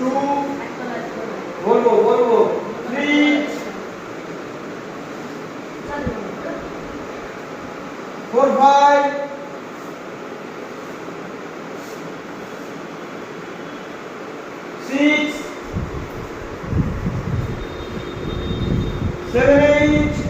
two, Volvo, Volvo, three, four, five, six, seven, eight,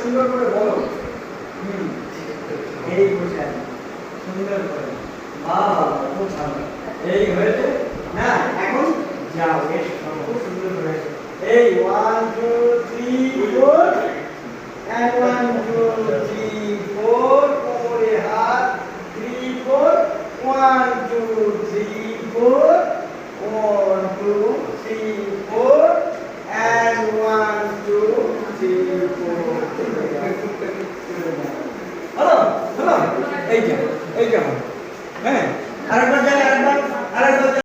সুন্দর করে বলো এই করে খুব ভালো এই হয়েছে না এখন যাও বেশ খুব সুন্দর করে এই one two three four and one two three four কোমরে হাত three four one two three four one two three four and one two three four hello hello এই যে এই যে হ্যাঁ আরেকবার যাই আরেকবার আরেকবার।